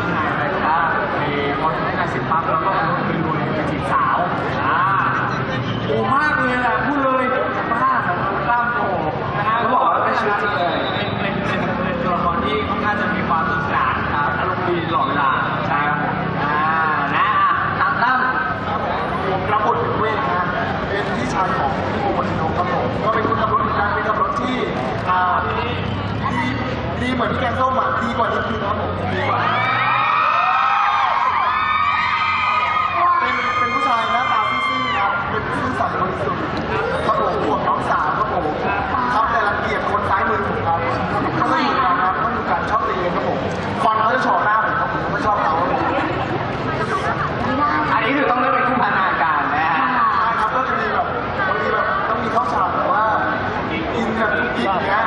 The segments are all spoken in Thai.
ที่ไหนอะไรก็ได้มีพอใช้งานเสร็จปั๊บแล้วก็รถไปรวยไปจีบสาวอ่าโอ้มากเลยแหละพูดเลยบ้าของกล้ามโผล่นะฮะเขาบอกว่าเป็นชีวิตจริงเลยเป็นเป็นเป็นเป็นตัวละครที่ค่อนข้างจะมีความสนุกสนานครับอารมณ์ดีตลอดเวลาใช่ครับผมอ่านะอะตามตั้มผมรับบทเป็นเวทนะเป็นพี่ชายของพี่โบวันโนครับผมก็เป็นคนขับรถเหมือนกันเป็นขับรถที่อ่าดีดีเหมือนพี่แกงส้มอะดีกว่านิดนึงครับผมดีกว่า เป็นซื่อสัตย์บริสุทธิ์ครับผมห่วงน้องสาวครับผมครับแต่รังเกียจคนซ้ายมือผมครับเขาก็อยู่กันครับเขาอยู่กันชอบตีกันครับผมฟันเขาจะเฉาะหน้าผมครับผมไม่ชอบเขาครับผมอันนี้คือต้องได้เป็นคู่พันธนาการนะฮะใช่ครับก็จะมีแบบบางทีแบบต้องมีเข้าฉากแบบว่าอินแบบอินอย่างเงี้ย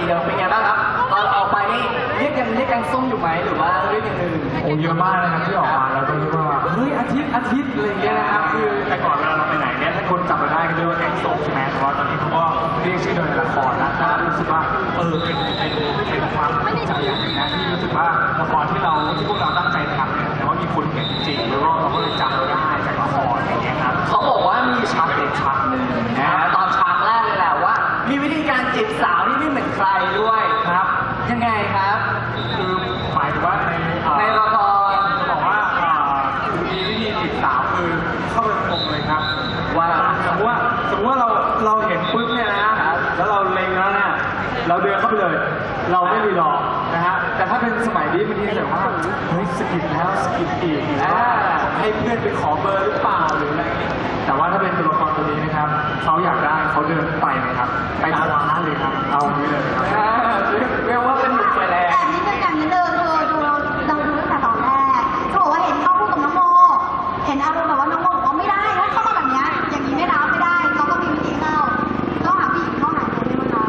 ทีเดียวเป็นไงบ้างครับตอนออกไปนี่เรียกยังเรียกยังส้มอยู่ไหมหรือว่าเรียกอย่างอื่นโอ้เยอะมากนะครับที่ออกมาแล้วก็เรียกว่าเฮ้ยอาทิตย์อาทิตย์อะไรอย่างเงี้ยนะครับคือแต่ก่อนเวลาเราไปไหนเนี่ยถ้าคนจำเราได้ก็เรียกว่าแกงส้มใช่ไหมแต่ว่าตอนนี้เขาก็เรียกชื่อโดยละครแล้วก็รู้สึกว่าเออเป็นเป็นเป็นความภูมิใจอย่างหนึ่งนะที่รู้สึกว่าละครที่เราที่พวกเราตั้งใจทำเนี่ยแต่ว่ามีคนเห็นจริงแล้วก็เราก็เลยจำเราได้จากละครอย่างเงี้ยครับเขาบอกว่ามีฉากเด็ดฉากหนึ่งนะีวิธีการจีบสาวที่ไม่เหมือนใครด้วยครับ ยังไงครับ คือหมายถึงว่าในในละครบอกว่าอ่ามีวิธีจีบสาวคือเข้าไปตรงเลยครับ ว่าสมมติว่าสมมติว่าเราเราเห็นปุ๊บเนี่ยนะแล้วเราเล็งแล้วเนี่ยเราเดินเข้าไปเลย เราไม่รีรอนะฮะแต่ถ้าเป็นสมัยนี้บางทีแบบว่าเฮ้ยสกิปแล้วสกิปอีกหรืวให้เพื่อนไปขอเบอร์หรือเปล่าหรืออะไรนี้แต่ว่าถ้าเป็น เขาอยากได้เขาเดินไปเลยครับ ไปคว้าเลยครับ เอางี้เลยครับ เรียกว่าเป็นหนุ่มไปแล้วแต่อันนี้เป็นอย่างนี้เลยเธอดูเราดูตั้งแต่ตอนแรกเขาบอกว่าเห็นเขาพูดกับน้องโมเห็นอารมณ์แบบว่าน้องโมบอกว่าไม่ได้ถ้าเข้ามาแบบนี้อย่างนี้ไม่รับไม่ได้เขาก็มีวิธีเข้าต้องหาผู้หญิงเข้าหาคนด้วยนะ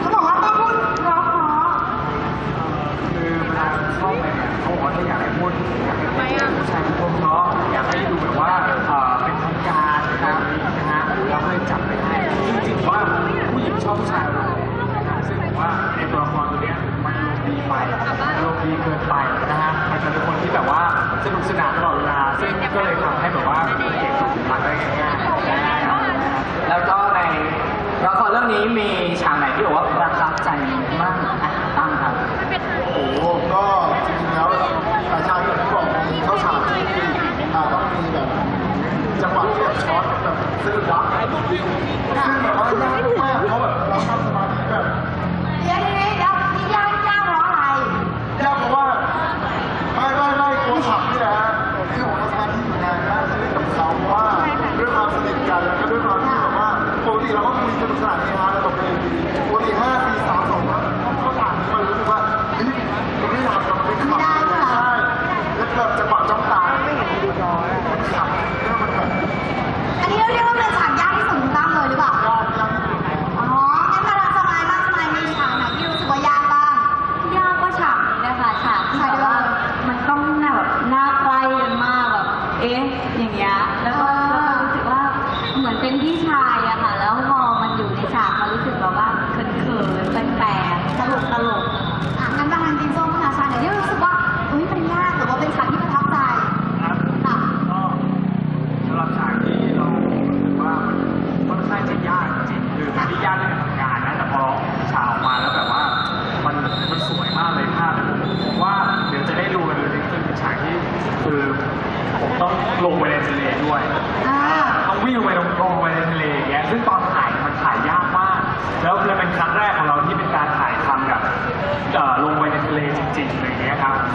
เขาบอกว่าต้องพูดเพราะคือเวลาเข้าไปเนี่ยเขาบอกว่าถ้าอยากให้พูดอยากให้ผู้ชายพูดเนาะ ก็เลยทำให้แบบว่าโปรเจกต์ของมันได้ง่ายแล้วก็ในละครเรื่องนี้มีฉากไหนที่บอกว่าประทับใจ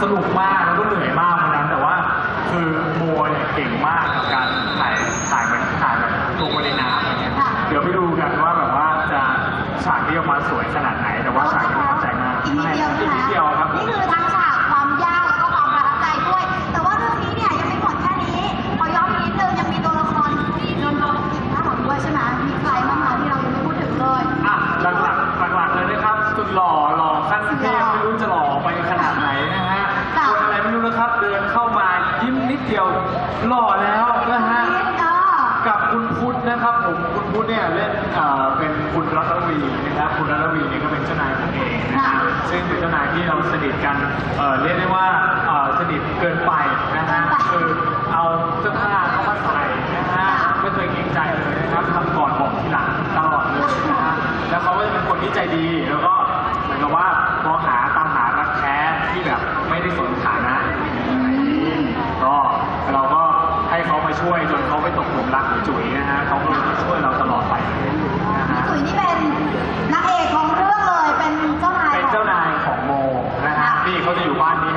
สนุกมากแล้วก็เหนื่อยมาก เกินไปนะฮะคือเอาเสื้อผ้าเข้ามาใส่นะฮะไม่เคยเกรงใจเลยนะครับทำก่อนบอกทีหลังตลอดเลยนะฮะแล้วเขาก็จะเป็นคนที่ใจดีแล้วก็เหมือนกับว่าพอหาตามหารักแท้ที่แบบไม่ได้สนฐานะก็เราก็ให้เขาไปช่วยจนเขาไปตกหลุมรักจุ๋ยนะฮะเขาก็ยมาช่วยเราตลอดไปนะฮะจุ๋ยนี่เป็นนักเอกของเรื่องเลยเป็นเจ้านายเป็นเจ้านายของโมนะฮะนี่เขาจะอยู่บ้านนี้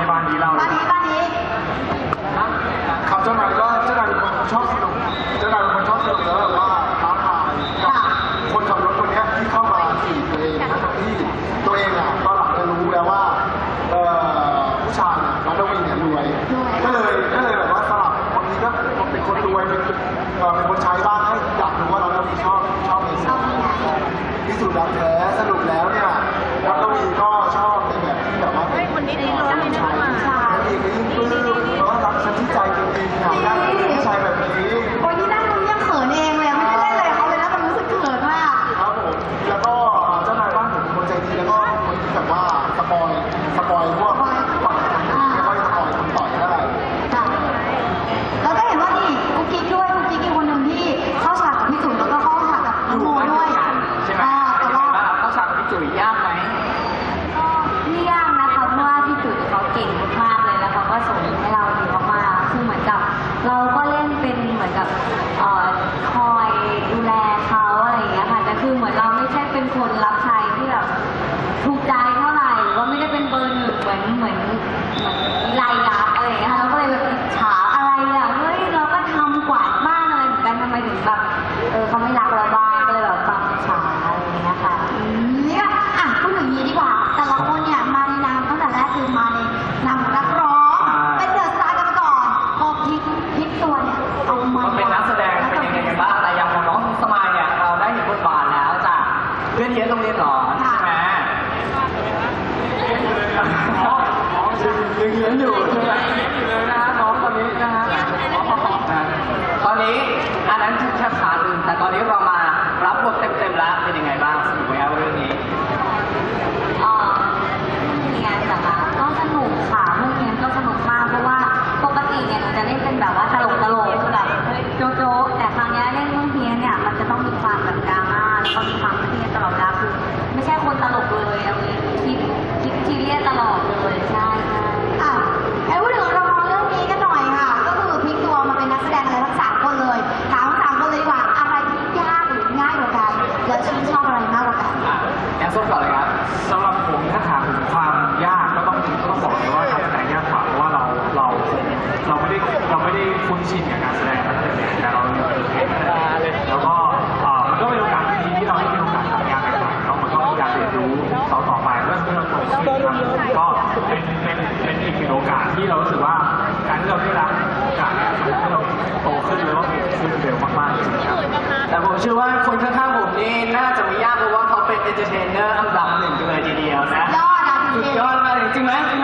เทรนเนอร์อันดับหนึ่งกันเลยทีเดียวนะ ยอดอะสุดยอดมากจริงไหมจริงไหม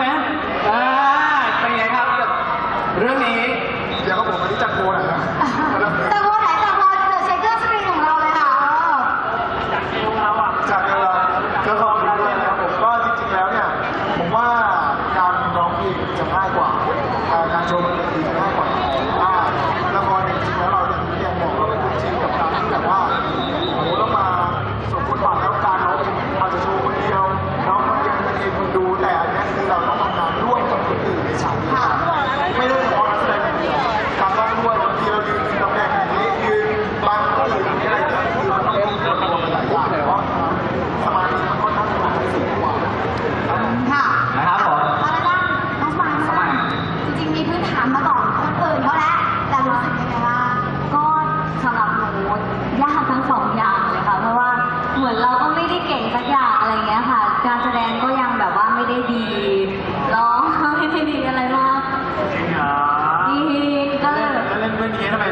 问题了没？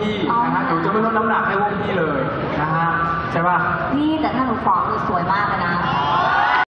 พี่นะฮะหนูจะไม่ลดน้ำหนักให้พวกพี่เลยนะฮะใช่ป่ะ นี่แต่ถ้าหนูฟอมหนูสวยมากเลยนะ